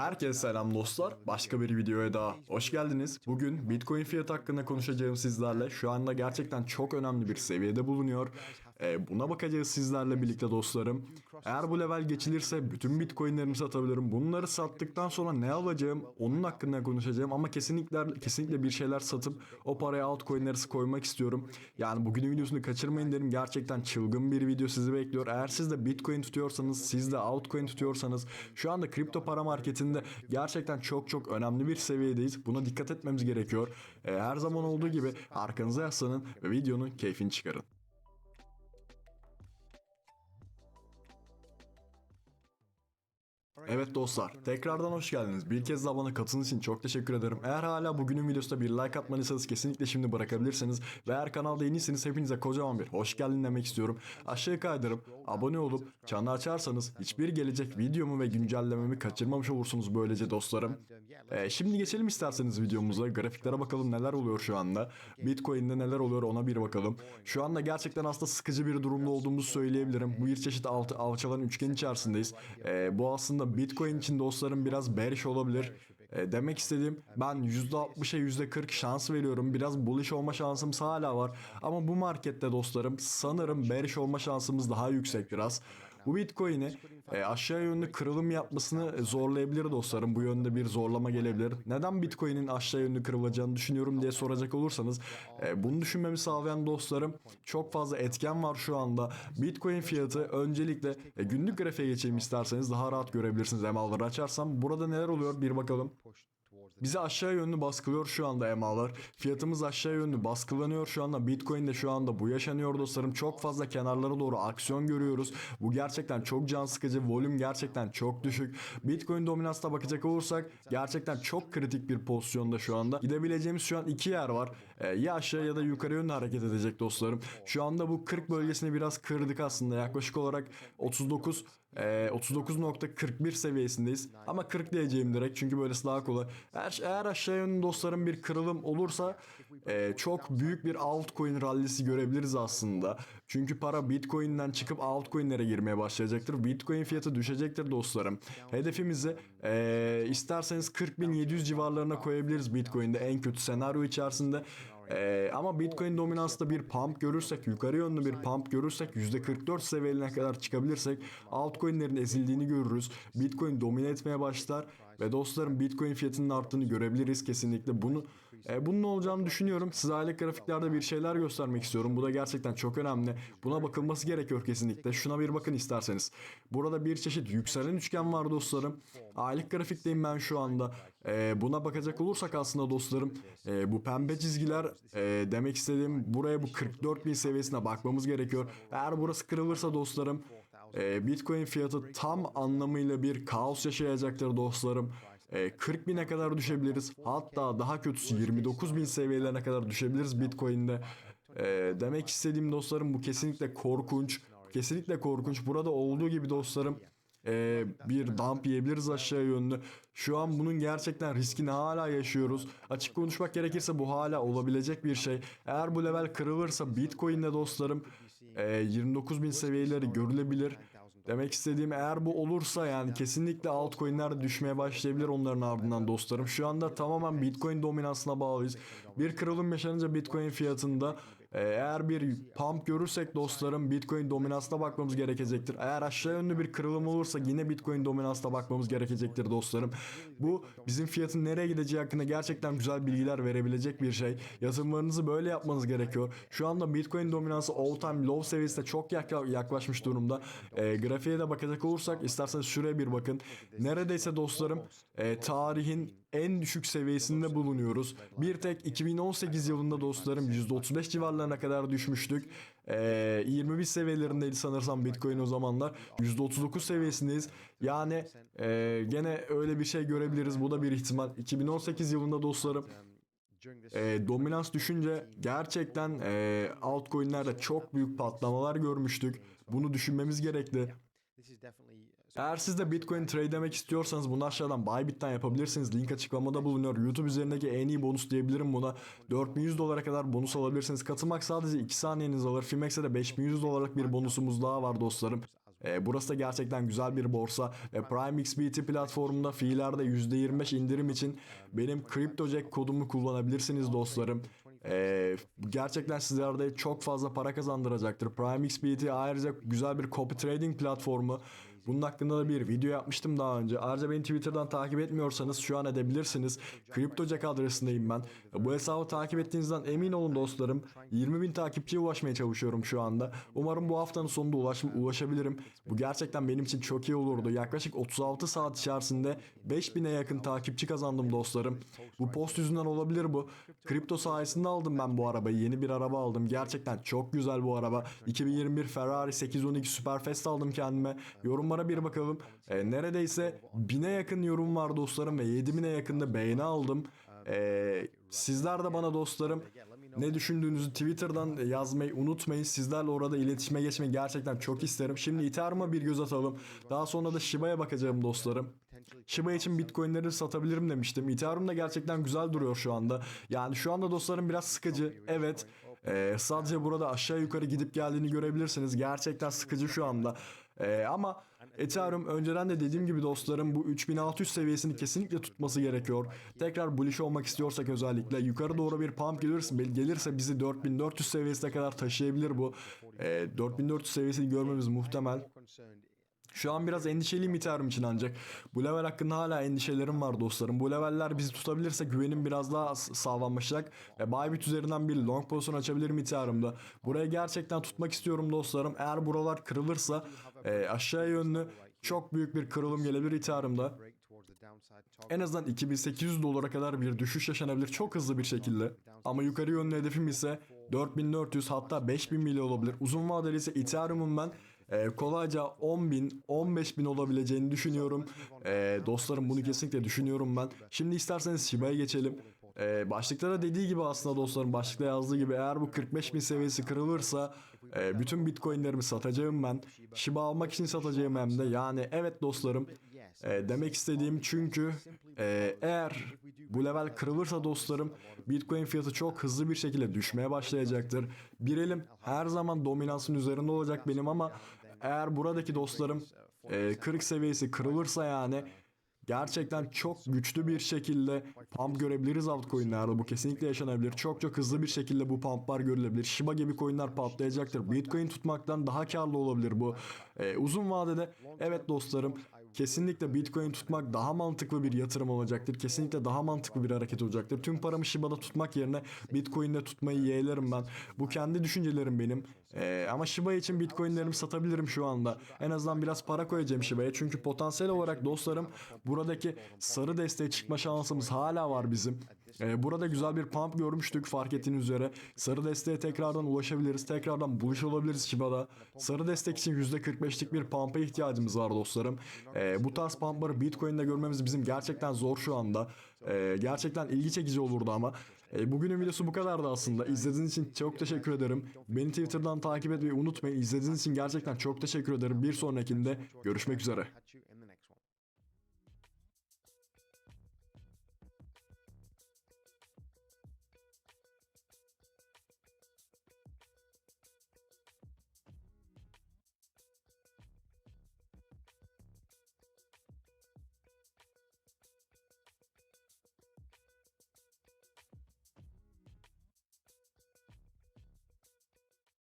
Herkese selam dostlar. Başka bir videoya daha hoş geldiniz. Bugün Bitcoin fiyatı hakkında konuşacağım sizlerle. Şu anda gerçekten çok önemli bir seviyede bulunuyor. Ee, buna bakacağız sizlerle birlikte dostlarım. Eğer bu level geçilirse bütün Bitcoin'lerimi satabilirim. Bunları sattıktan sonra ne alacağım onun hakkında konuşacağım. Ama kesinlikle kesinlikle bir şeyler satıp o paraya altcoin'leri koymak istiyorum. Yani bugünün videosunu kaçırmayın derim. Gerçekten çılgın bir video sizi bekliyor. Eğer siz de Bitcoin tutuyorsanız, siz de altcoin tutuyorsanız şu anda kripto para marketinde gerçekten çok çok önemli bir seviyedeyiz. Buna dikkat etmemiz gerekiyor. Ee, her zaman olduğu gibi arkanıza yaslanın ve videonun keyfini çıkarın. Evet dostlar, tekrardan hoş geldiniz. Bir kez daha bana katıldığınız için çok teşekkür ederim. Eğer hala bugünün videosunda bir like atmadıysanız kesinlikle şimdi bırakabilirsiniz. Ve eğer kanalda yeniyseniz hepinize kocaman bir hoş geldin demek istiyorum. Aşağı kaydırıp abone olup çanı açarsanız hiçbir gelecek videomu ve güncellememi kaçırmamış olursunuz böylece dostlarım. Ee, şimdi geçelim isterseniz videomuza. Grafiklere bakalım neler oluyor şu anda. Bitcoin'de neler oluyor ona bir bakalım. Şu anda gerçekten aslında sıkıcı bir durumda olduğumuzu söyleyebilirim. Bu bir çeşit alçalan üçgen içerisindeyiz. Ee, bu aslında Bitcoin için dostlarım biraz bearish olabilir. E, demek istediğim ben %60'a %40 şans veriyorum. Biraz bullish olma şansımız hala var. Ama bu markette dostlarım sanırım bearish olma şansımız daha yüksek biraz. Bu Bitcoin'i e, aşağı yönlü kırılım yapmasını zorlayabilir dostlarım. Bu yönde bir zorlama gelebilir. Neden Bitcoin'in aşağı yönlü kırılacağını düşünüyorum diye soracak olursanız e, bunu düşünmemi sağlayan dostlarım çok fazla etken var şu anda. Bitcoin fiyatı öncelikle e, günlük grafiğe geçeyim isterseniz daha rahat görebilirsiniz emalları açarsam. Burada neler oluyor bir bakalım. Bizi aşağı yönlü baskılıyor şu anda emalar. Fiyatımız aşağı yönlü baskılanıyor şu anda. Bitcoin de şu anda bu yaşanıyor dostlarım. Çok fazla kenarlara doğru aksiyon görüyoruz. Bu gerçekten çok can sıkıcı. Volüm gerçekten çok düşük. Bitcoin dominansına bakacak olursak gerçekten çok kritik bir pozisyonda şu anda. Gidebileceğimiz şu an iki yer var. Ee, ya aşağı ya da yukarı yönlü hareket edecek dostlarım. Şu anda bu 40 bölgesini biraz kırdık aslında. Yaklaşık olarak 39 e, 39.41 seviyesindeyiz. Ama 40 diyeceğim direkt çünkü böylesi daha kolay. Eğer, eğer aşağı yönlü dostlarım bir kırılım olursa e, çok büyük bir altcoin rallisi görebiliriz aslında. Çünkü para Bitcoin'den çıkıp altcoin'lere girmeye başlayacaktır. Bitcoin fiyatı düşecektir dostlarım. Hedefimizi e, isterseniz 40.700 civarlarına koyabiliriz Bitcoin'de en kötü senaryo içerisinde. Ee, ama Bitcoin dominansında bir pump görürsek, yukarı yönlü bir pump görürsek, %44 seviyelerine kadar çıkabilirsek altcoin'lerin ezildiğini görürüz. Bitcoin domine etmeye başlar ve dostlarım Bitcoin fiyatının arttığını görebiliriz kesinlikle. Bunu e, bunun olacağını düşünüyorum. Size aylık grafiklerde bir şeyler göstermek istiyorum. Bu da gerçekten çok önemli. Buna bakılması gerekiyor kesinlikle. Şuna bir bakın isterseniz. Burada bir çeşit yükselen üçgen var dostlarım. Aylık grafikteyim ben şu anda. E, buna bakacak olursak aslında dostlarım e, bu pembe çizgiler e, demek istediğim buraya bu 44.000 seviyesine bakmamız gerekiyor. Eğer burası kırılırsa dostlarım e, Bitcoin fiyatı tam anlamıyla bir kaos yaşayacaktır dostlarım. E, 40 bine kadar düşebiliriz. Hatta daha kötüsü 29 bin seviyelerine kadar düşebiliriz Bitcoin'de. E, demek istediğim dostlarım bu kesinlikle korkunç. Kesinlikle korkunç. Burada olduğu gibi dostlarım e, bir dump yiyebiliriz aşağı yönlü. Şu an bunun gerçekten riskini hala yaşıyoruz. Açık konuşmak gerekirse bu hala olabilecek bir şey. Eğer bu level kırılırsa Bitcoin'de dostlarım e, 29 bin seviyeleri görülebilir. Demek istediğim eğer bu olursa yani kesinlikle altcoin'ler düşmeye başlayabilir onların ardından dostlarım. Şu anda tamamen Bitcoin dominansına bağlıyız. Bir kırılım yaşanınca Bitcoin fiyatında eğer bir pump görürsek dostlarım Bitcoin dominansına bakmamız gerekecektir. Eğer aşağı yönlü bir kırılım olursa yine Bitcoin dominansına bakmamız gerekecektir dostlarım. Bu bizim fiyatın nereye gideceği hakkında gerçekten güzel bilgiler verebilecek bir şey. Yatırımlarınızı böyle yapmanız gerekiyor. Şu anda Bitcoin dominansı all time low seviyesine çok yak- yaklaşmış durumda. E, grafiğe de bakacak olursak isterseniz şuraya bir bakın. Neredeyse dostlarım e, tarihin en düşük seviyesinde bulunuyoruz. Bir tek 2018 yılında dostlarım %35 civarlarına kadar düşmüştük. Ee, 21 seviyelerindeydi sanırsam Bitcoin o zamanlar. %39 seviyesindeyiz. Yani e, gene öyle bir şey görebiliriz. Bu da bir ihtimal. 2018 yılında dostlarım e, dominans düşünce gerçekten e, altcoin'lerde çok büyük patlamalar görmüştük. Bunu düşünmemiz gerekli. Eğer siz de Bitcoin trade demek istiyorsanız bunu aşağıdan Bybit'ten yapabilirsiniz. Link açıklamada bulunuyor. YouTube üzerindeki en iyi bonus diyebilirim buna. 4100 dolara kadar bonus alabilirsiniz. Katılmak sadece 2 saniyeniz alır. Fimex'e de 5100 dolarlık bir bonusumuz daha var dostlarım. E, burası da gerçekten güzel bir borsa ve Prime XBT platformunda fiillerde %25 indirim için benim CryptoJack kodumu kullanabilirsiniz dostlarım. E, gerçekten sizlerde çok fazla para kazandıracaktır. Prime XBT ayrıca güzel bir copy trading platformu. Bunun hakkında da bir video yapmıştım daha önce. Ayrıca beni Twitter'dan takip etmiyorsanız şu an edebilirsiniz. CryptoJack adresindeyim ben. Bu hesabı takip ettiğinizden emin olun dostlarım. 20 bin takipçiye ulaşmaya çalışıyorum şu anda. Umarım bu haftanın sonunda ulaş, ulaşabilirim. Bu gerçekten benim için çok iyi olurdu. Yaklaşık 36 saat içerisinde 5000'e yakın takipçi kazandım dostlarım. Bu post yüzünden olabilir bu. Kripto sayesinde aldım ben bu arabayı. Yeni bir araba aldım. Gerçekten çok güzel bu araba. 2021 Ferrari 812 Superfast aldım kendime. Yorumlara bir bakalım. E, neredeyse 1000'e yakın yorum var dostlarım ve 7000'e yakın da beğeni aldım. E, sizler de bana dostlarım ne düşündüğünüzü Twitter'dan yazmayı unutmayın. Sizlerle orada iletişime geçmeyi gerçekten çok isterim. Şimdi Ethereum'a bir göz atalım. Daha sonra da Shiba'ya bakacağım dostlarım. Shiba için Bitcoin'leri satabilirim demiştim. Ethereum da gerçekten güzel duruyor şu anda. Yani şu anda dostlarım biraz sıkıcı. Evet. Ee, sadece burada aşağı yukarı gidip geldiğini görebilirsiniz. Gerçekten sıkıcı şu anda. Ee, ama Ethereum önceden de dediğim gibi dostlarım bu 3600 seviyesini kesinlikle tutması gerekiyor. Tekrar bullish olmak istiyorsak özellikle yukarı doğru bir pump gelirse, gelirse bizi 4400 seviyesine kadar taşıyabilir bu. Ee, 4400 seviyesini görmemiz muhtemel. Şu an biraz endişeliyim Ethereum için ancak. Bu level hakkında hala endişelerim var dostlarım. Bu leveller bizi tutabilirse güvenim biraz daha sağlamlaşacak. Ve Bybit üzerinden bir long pozisyon açabilirim Ethereum'da. Burayı gerçekten tutmak istiyorum dostlarım. Eğer buralar kırılırsa e, aşağı yönlü çok büyük bir kırılım gelebilir Ethereum'da. En azından 2800 dolara kadar bir düşüş yaşanabilir çok hızlı bir şekilde. Ama yukarı yönlü hedefim ise 4400 hatta 5000 bile olabilir. Uzun vadeli ise Ethereum'un ben e, kolayca 10.000 15.000 olabileceğini düşünüyorum. E, dostlarım bunu kesinlikle düşünüyorum ben. Şimdi isterseniz Shiba'ya geçelim. E, başlıkta dediği gibi aslında dostlarım başlıkta yazdığı gibi eğer bu 45.000 seviyesi kırılırsa e, bütün bitcoinlerimi satacağım ben. Shiba almak için satacağım hem de yani evet dostlarım e, demek istediğim çünkü e, eğer bu level kırılırsa dostlarım Bitcoin fiyatı çok hızlı bir şekilde düşmeye başlayacaktır. Bir elim her zaman dominansın üzerinde olacak benim ama eğer buradaki dostlarım e, 40 seviyesi kırılırsa yani gerçekten çok güçlü bir şekilde pump görebiliriz altcoin'lerde. Bu kesinlikle yaşanabilir. Çok çok hızlı bir şekilde bu pumplar görülebilir. Shiba gibi coin'ler patlayacaktır. Bitcoin tutmaktan daha karlı olabilir bu. Ee, uzun vadede evet dostlarım kesinlikle Bitcoin tutmak daha mantıklı bir yatırım olacaktır. Kesinlikle daha mantıklı bir hareket olacaktır. Tüm paramı Shiba'da tutmak yerine Bitcoin'de tutmayı yeğlerim ben. Bu kendi düşüncelerim benim. Ee, ama Shiba için Bitcoin'lerimi satabilirim şu anda. En azından biraz para koyacağım Shiba'ya. Çünkü potansiyel olarak dostlarım buradaki sarı desteğe çıkma şansımız hala var bizim. Ee, burada güzel bir pump görmüştük fark ettiğiniz üzere. Sarı desteğe tekrardan ulaşabiliriz. Tekrardan buluş olabiliriz Shiba'da. Sarı destek için %45'lik bir pump'a ihtiyacımız var dostlarım. Ee, bu tarz pumpları Bitcoin'de görmemiz bizim gerçekten zor şu anda. Ee, gerçekten ilgi çekici olurdu ama. Ee, bugünün videosu bu kadardı aslında. İzlediğiniz için çok teşekkür ederim. Beni Twitter'dan takip etmeyi unutmayın. İzlediğiniz için gerçekten çok teşekkür ederim. Bir sonrakinde görüşmek üzere.